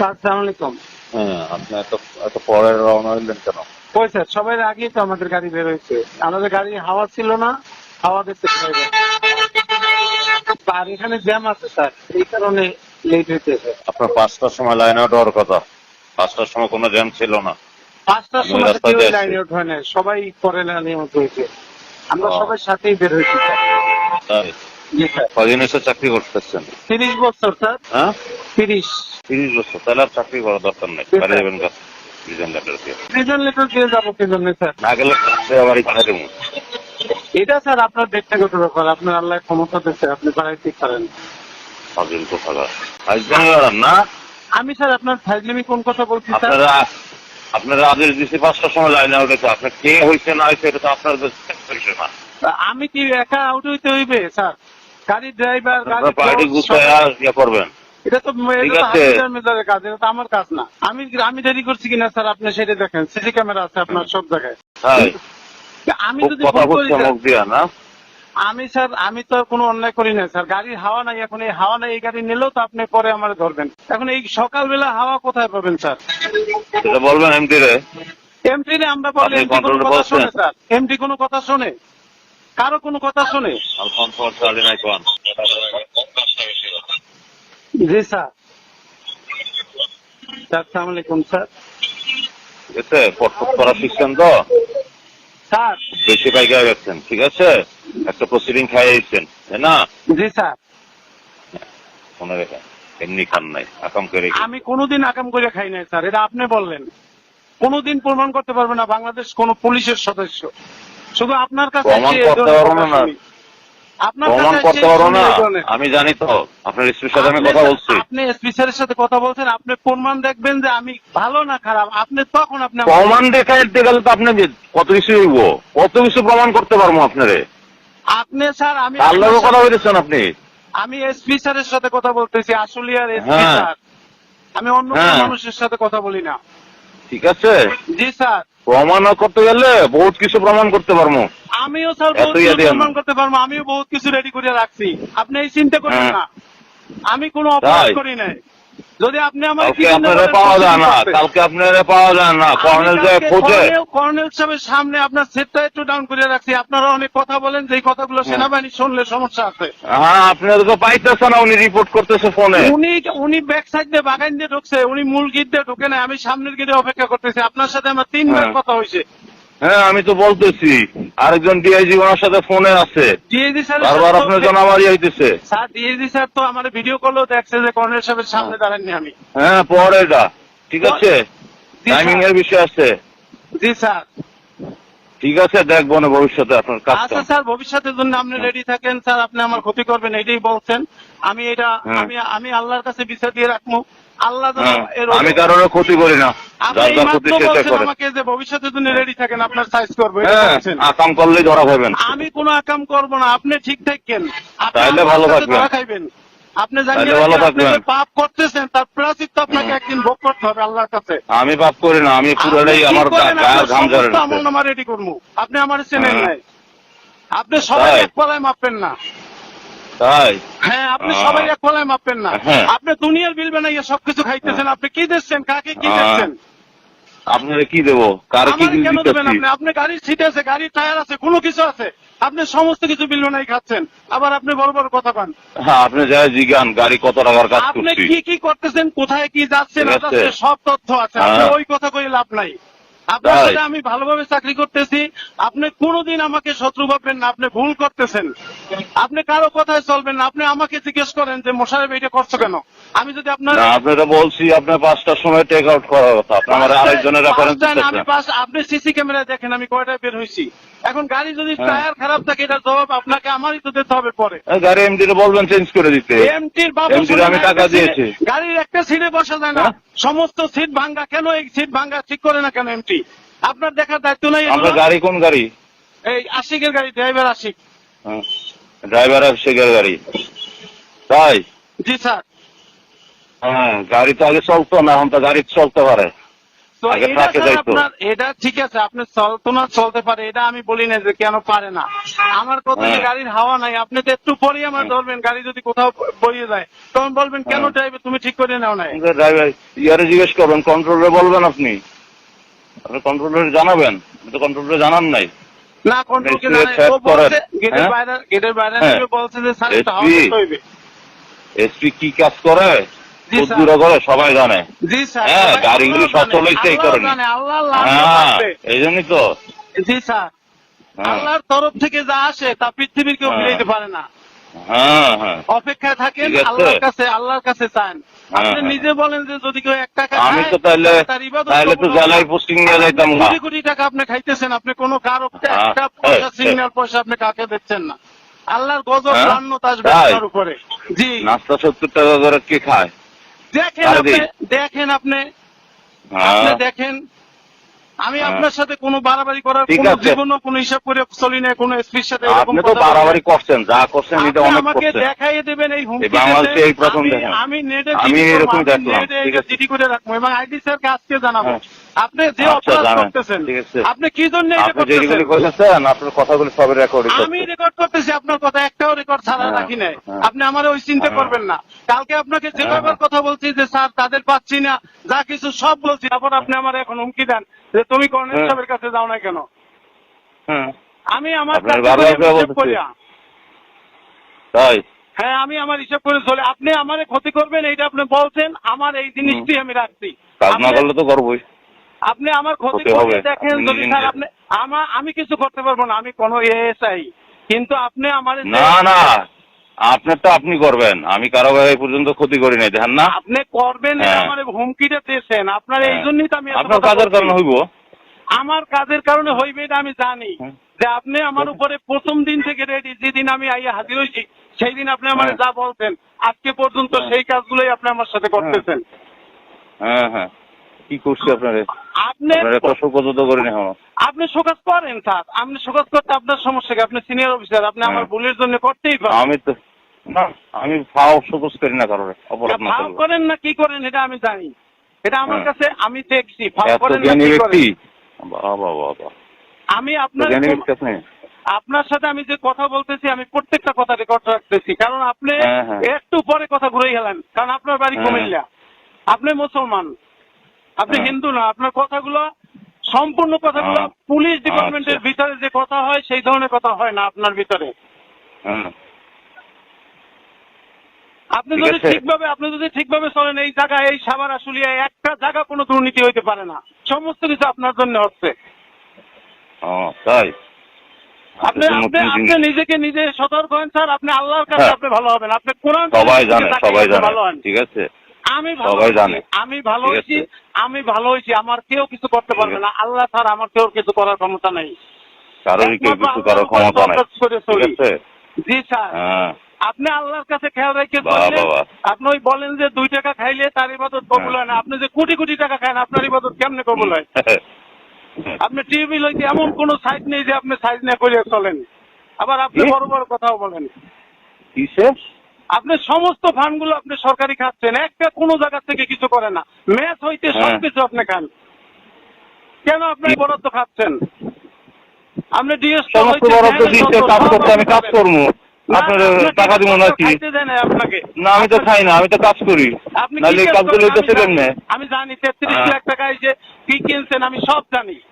Sir আলাইকুম হ্যাঁ আপনি এত এত পরে রওনা হইলেন কেন? কই স্যার সবাই আগেই তো আমাদের গাড়ি বের হয়েছে। আমাদের গাড়ি হাওয়া ছিল না হাওয়া পাইবে আর এখানে জ্যাম আছে স্যার এই কারণে লেট হইতেছে। আপনার পাঁচটার সময় লাইন আউট হওয়ার কথা। পাঁচটার সময় কোনো জ্যাম ছিল না। পাঁচটার সময় কেউ লাইন আউট হয় না সবাই পরে লাইনে আউট হয়েছে। আমরা সবাই সাথেই বের হয়েছি। স্যার কদিন এসে চাকরি করতেছেন? তিরিশ বছর স্যার। হ্যাঁ? তিরিশ। তিরিশ বছর তাহলে আর চাকরি করার দরকার নেই। বাইরে যাবেন কাজ রিজন লেটার দিয়ে। প্রিজন লেটার দিয়ে যাব কি জন্য স্যার? না গেলে আবার পাঠিয়ে দেবো। এটা স্যার আপনার ব্যক্তিগত ব্যাপার? আপনার আল্লাহ ক্ষমতা দিচ্ছে আপনি বাড়াইতে পারেন। ফাজিল তো না? আমি স্যার আপনার ফাইজলিমি কোন কথা বলছি স্যার? আপনারা আপনারা আদেশ দিচ্ছি পাঁচটার সময় লাইন আউট হয়েছে আপনার কে হয়েছে না হয়েছে এটা তো আপনার বিষয় না আমি কি একা আউট হইতে হইবে স্যার? ড্রাইভার গাড়ি পার্টি গুছায় ইয়ে করবেন। এটা তো ঠিক এটা তো আছে। হাফিজার মেজারের কাজ এটা তো আমার কাজ না। আমি আমি দেরি করছি কিনা স্যার আপনি সেটা দেখেন। সিসি ক্যামেরা আছে আপনার সব জায়গায়। আমি যদি স্যার, আমি স্যার আমি তো কোনো অন্যায় করি না স্যার। গাড়ির হাওয়া নাই এখন এই হাওয়া নাই এই গাড়ি নিলেও তো আপনি পরে আমার ধরবেন। এখন এই সকালবেলা হাওয়া কোথায় পাবেন স্যার? বলবেন এমডি রে। এমটি রে আমরা বলি এমটি কোনো কথা? শোনে স্যার। এমটি কোনো কথা শোনে? কারও কোনো কথা শোনে? জি স্যার। স্যার সালাম আলাইকুম স্যার। ঠিক পটপট করা শিখছেন তো? স্যার। বেশি গেছেন ঠিক আছে? একটা প্রসিডিং খাইয়েছেন তাই না? জি স্যার। মনে রেখেন এমনি খান নাই আকাম করে আমি কোনোদিন আকাম করে খাই নাই স্যার এটা আপনি বললেন। কোনোদিন প্রমাণ করতে পারবে না বাংলাদেশ কোন পুলিশের সদস্য। শুধু আপনার কাছে প্রমাণ করতে পারব না। আপনার প্রমাণ করতে এসে পারো না। আমি জানি তো আপনার স্ত্রীর সাথে আমি কথা বলছি। আপনি এসপি সাথে কথা বলছেন আপনি প্রমাণ দেখবেন যে আমি ভালো না খারাপ। আপনি তখন আপনি প্রমাণ দেখাইতে গেলে তো আপনি কত কিছু হইব কত কিছু প্রমাণ করতে পারব আপনারে? আপনি স্যার আমি কথা বলেছেন আপনি। আমি এসপি স্যারের সাথে কথা বলতেছি আসলিয়ার এসপি। স্যার আমি অন্য হ্যাঁ। মানুষের সাথে কথা বলি না। ঠিক আছে? জি স্যার। প্রমাণ করতে গেলে বহুত কিছু প্রমাণ করতে পারব। আমিও স্যার বহুত কিছু প্রমাণ করতে পারব। আমিও বহুত কিছু রেডি করে রাখছি। আপনি এই চিন্তা করবেন হ্যাঁ। না। আমি কোনো অপরাধ করি নাই। যদি আপনি আমার আপনারা পাওয়া যায় না কালকে আপনারা পাওয়া যায় না কর্নেল যায় খোঁজে। কর্নেল সাহেবের সামনে আপনার সেটটা একটু ডাউন করে রাখছি। আপনারা অনেক কথা বলেন যে এই কথাগুলো হ্যাঁ। সেনাবাহিনী শুনলে সমস্যা আছে। হ্যাঁ আপনারা তো পাইতেছে না উনি রিপোর্ট করতেছে ফোনে উনি উনি ব্যাক সাইড দিয়ে বাগান দিয়ে ঢুকছে উনি মূল গিট দিয়ে ঢুকে নাই আমি সামনের গিটে অপেক্ষা করতেছি। আপনার সাথে আমার তিনবার হ্যাঁ। কথা হয়েছে। হ্যাঁ আমি তো বলতেছি আরেকজন ডিআইজি ওনার সাথে ফোনে আছে। ডিএজি স্যার বারবার আপনার জনামারি হইতেছে। স্যার ডিএজি স্যার তো আমার ভিডিও কলেও দেখছে যে কর্নেল সাহেবের সামনে দাঁড়াননি আমি। হ্যাঁ পরে এটা। ঠিক আছে? টাইমিং এর বিষয় আছে। জি স্যার। ঠিক আছে দেখব না ভবিষ্যতে আপনার কাজটা। আচ্ছা স্যার ভবিষ্যতের জন্য আপনি রেডি থাকেন স্যার আপনি আমার ক্ষতি করবেন এটাই বলছেন। আমি এটা হ্যাঁ। আমি আমি আল্লাহর কাছে বিচার দিয়ে রাখব। আল্লাহ হ্যাঁ, আমি কারোর ক্ষতি করি না। আমাকে যে ভবিষ্যতের জন্য রেডি থাকেন আপনার সাইজ করব হ্যাঁ বলছেন। আকাম করলেই ধরা পাবেন আমি কোনো আকাম করব না আপনি ঠিক থাকেন ভালো থাকবেন। খাইবেন। আপনি জানেন। পাপ করতেছেন তার আপনাকে একদিন ভোগ করতে হবে আল্লাহর কাছে। আমি পাপ করি না আমি পুরোটাই আমার করেন? গায়ের আপনার ঘাম ঝরে আমল নামা রেডি করব। আপনি আমার চেনেন হ্যাঁ। নাই। আপনি সবাই এক পলায় মাপবেন না। তাই? হ্যাঁ আপনি সবাই এক পলায় মাপবেন না। হ্যাঁ। আপনি দুনিয়ার বিল বানাইয়া সবকিছু খাইতেছেন আপনি কি দিচ্ছেন কাকে কি দিচ্ছেন আপনারা কি দেবো? কারে কি কেন দেবেন আপনি? আপনি গাড়ির সিট আছে গাড়ির টায়ার আছে কোনো কিছু আছে। আপনি সমস্ত কিছু বিল বানাই খাচ্ছেন। আবার আপনি বড় বড় কথা পান হ্যাঁ আপনি যাই জিগান গাড়ি কত টাকার কাজ আপনি কি কি করতেছেন কোথায় কি। যাচ্ছেন, সব তথ্য আছে। আপনি হ্যাঁ। ওই কথা কই লাভ নাই। আপনার? সাথে আমি ভালোভাবে চাকরি করতেছি। আপনি কোনোদিন আমাকে শত্রু ভাববেন না আপনি ভুল করতেছেন। আপনি কারও কথায় চলবেন না আপনি আমাকে জিজ্ঞেস করেন যে মোশারেফ এটা করছ কেন? আমি যদি আপনার আপনারা বলছি আপনার পাঁচটার সময় টেক আউট করার কথা। আপনি আমার আরেকজনের রেফারেন্স আমি পাঁচ আপনি সিসি ক্যামেরায় দেখেন আমি কয়টায় বের হয়েছি এখন গাড়ি যদি হ্যাঁ। টায়ার খারাপ থাকে এটার জবাব আপনাকে আমারই তো দিতে হবে পরে। গাড়ি এমডি রে বলবেন চেঞ্জ করে দিতে। এমটির বাবু আমি টাকা দিয়েছি। গাড়ির একটা সিটে বসা যায় না। হ্যাঁ? সমস্ত সিট ভাঙ্গা কেন এই সিট ভাঙ্গা ঠিক করে না কেন এমটি আপনার দেখার দায়িত্ব নাই? আপনার গাড়ি কোন গাড়ি? এই আশিকের গাড়ি ড্রাইভার আশিক। ড্রাইভার শেখের গাড়ি। তাই? জি স্যার। হ্যাঁ গাড়ি তো আগে চলতো না এখন তো গাড়ি চলতে পারে। এটা ঠিক আছে আপনি চলতো না চলতে পারে। এটা আমি বলি না যে কেন পারে না। আমার কথা হ্যাঁ। গাড়ির হাওয়া নাই। আপনি তো একটু পরেই আমার ধরবেন গাড়ি যদি কোথাও বইয়ে যায়। তখন বলবেন কেন হ্যাঁ। ড্রাইভার তুমি ঠিক করে নাও নাই? ড্রাইভার ইয়ারে জিজ্ঞেস করবেন কন্ট্রোলারে বলবেন আপনি? আপনি কন্ট্রোলারে জানাবেন? আপনি তো কন্ট্রোলারে জানান নাই। না কন্ট্রোলকে জানাই ও বলছে গেটের হ্যাঁ? বাইরে গেটের বাইরে হ্যাঁ। নেমে বলছে যে স্যার করতে হইবে। এসপি কি কাজ করে? কদ্দুরা করে? সবাই জানে। জি স্যার হ্যাঁ, গাড়িগুলো সচল হইছে এই কারণে। হ্যাঁ এই জন্যই তো। জি স্যার। হ্যাঁ। আল্লাহর তরফ থেকে যা আসে তা পৃথিবীর কেউ। মিলাইতে পারে না। অপেক্ষায় থাকেন আল্লাহর কাছে আল্লাহর কাছে চান। আপনি হ্যাঁ। নিজে বলেন যে যদি কেউ এক টাকা আমি তো তাহলে তাহলে তো। পোস্টিং নিয়ে যাইতাম না। কোটি কোটি টাকা আপনি খাইতেছেন আপনি কোনো কারও হ্যাঁ, একটা পয়সা হ্যাঁ, সিগন্যাল পয়সা আপনি কাকে দিচ্ছেন না। আল্লাহর গজব হ্যাঁ, লান্নত আসবে আপনার উপরে। জি। নাস্তা সত্তর টাকা করে কে খায়? দেখেন আপনি দেখেন আপনি। হ্যাঁ। আপনি দেখেন আমি হ্যাঁ। আপনার সাথে কোনো বাড়াবাড়ি করার কোনো জীবনও কোনো হিসাব করে চলি না কোনো এসপির সাথে আপনি তো। বাড়াবাড়ি করছেন যা করছেন এটা অনেক আমাকে দেখাইয়ে দেবেন এই হুমকি বাংলাদেশে এই প্রথম আমি- দেখেন। আমি নেটে আমি আমি দেখলাম, ঠিক আছে। করে রাখব এবং আইডি স্যারকে আজকে জানাব হ্যাঁ। আপনি যে আচ্ছা, অপরাধ করতেছেন আপনি কি জন্য এটা করতেছেন আপনার কথাগুলি সব রেকর্ড আমি রেকর্ড করতেছি আপনার কথা একটাও রেকর্ড ছাড়া হ্যাঁ, রাখি নাই। হ্যাঁ। আপনি আমার ওই চিন্তা হ্যাঁ। করবেন না। কালকে আপনাকে যে ব্যাপার হ্যাঁ। কথা বলছি যে স্যার তাদের পাচ্ছি না যা কিছু সব বলছি তারপর আপনি আমার এখন হুমকি দেন যে তুমি কর্নেল। সাহেবের কাছে যাও না কেন? আমি আমার তাই? হ্যাঁ আমি আমার হিসাব করে চলে আপনি আমারে ক্ষতি করবেন এইটা আপনি বলছেন আমার এই জিনিসটি আমি রাখছি। কাজ না করলে তো করবোই। আপনি আমার ক্ষতি করে দেখেন যদি স্যার আপনি আমার আমি কিছু করতে পারব না আমি কোনো এএসআই কিন্তু আপনি আমার না না আপনারটা আপনি করবেন। আমি কারও এই পর্যন্ত ক্ষতি করি নাই দেখেন না। আপনি করবেন হ্যাঁ। আমার হুমকিটা দিয়েছেন। আপনার এই হ্যাঁ। জন্যই তো আমি আপনার কাজের কারণে হইব। আমার কাজের কারণে হইবে এটা আমি জানি। যে আপনি আমার উপরে প্রথম দিন থেকে রেডি যেদিন আমি আইয়া হাজির হয়েছি সেই দিন আপনি আমার হ্যাঁ। যা বলতেন আজকে পর্যন্ত হ্যাঁ। সেই কাজগুলোই আপনি আমার সাথে করতেছেন। হ্যাঁ হ্যাঁ। কি করছি আপনারে? আপনি শোকাজ করেন স্যার। আপনি শোকাজ করতে আপনার সমস্যা কি? আপনি সিনিয়র অফিসার আপনি আমার। ভুলের জন্য করতেই পারেন। আমি তো না আমি ফাও করি না কারোর অপরাধ না ফাও করেন না কি করেন এটা আমি জানি। এটা আমার হ্যাঁ। কাছে আমি দেখছি ফাও করেন না কি করেন? বাবা বাবা আমি আপনার আপনার সাথে আমি যে কথা বলতেছি আমি প্রত্যেকটা কথা রেকর্ড রাখতেছি। কারণ আপনি হ্যাঁ, হ্যাঁ। একটু পরে কথা ঘুরে গেলেন কারণ আপনার বাড়ি। কুমিল্লা। আপনি মুসলমান। আপনি হ্যাঁ। হিন্দু না আপনার কথাগুলো সম্পূর্ণ কথাগুলো হ্যাঁ। পুলিশ ডিপার্টমেন্টের আচ্ছা। ভিতরে যে কথা হয় সেই ধরনের কথা হয় না আপনার ভিতরে। হ্যাঁ। আপনি যদি ঠিকভাবে আপনি যদি ঠিকভাবে চলেন এই জায়গায় এই সাবার আসলিয়া একটা জায়গা কোনো দুর্নীতি হইতে পারে না। সমস্ত কিছু আপনার জন্য হচ্ছে। তাই? আপনি নতুন আপনি আপনি নিজেকে নিজে সতর্ক হন স্যার। আপনি আল্লাহর কাছে হ্যাঁ। আপনি ভালো হবেন। আপনি কোরআন সবাই জানে সবাই জানে। ঠিক আছে। আমি সবাই জানে। আমি ভালো হয়েছি আমি ভালো হয়েছি আমার কেউ কিছু করতে পারবে না। আল্লাহ স্যার আমার কেউ কিছু করার ক্ষমতা নেই। কারোরই কেউ কিছু করার ক্ষমতা নাই। ঠিক আছে? জি স্যার। হ্যাঁ। আপনি আল্লাহর কাছে খেয়াল রেখে। আপনি ওই বলেন যে দুই টাকা খাইলে তার ইবাদত কবুল হয় না। আপনি যে কোটি কোটি টাকা খান আপনার ইবাদত কেমনে কবুল হয়? আপনি টিভি লইতে এমন কোন সাইজ নেই যে আপনি সাইজ না করে চলেন। আবার আপনি? বড় বড় কথাও বলেন। কিসে আপনি সমস্ত ফান্ডগুলো আপনি সরকারি খাচ্ছেন একটা কোনো জায়গা থেকে কিছু করে না। ম্যাচ হইতে হ্যাঁ। সবকিছু আপনি খান। কেন আপনি বরাদ্দ খাচ্ছেন? আপনি ডিএস সমস্ত বরাদ্দ দিচ্ছে কাজ করতে আমি কাজ করব। আপনার টাকা দিব আপনাকে। না আমি তো খাই না আমি তো কাজ করি। আপনি নাহলে কাজগুলো হইতেছে আমি কেমনে? জানি- আমি জানি তেত্রিশ হ্যাঁ। লাখ টাকা যে কি কিনছেন আমি সব জানি।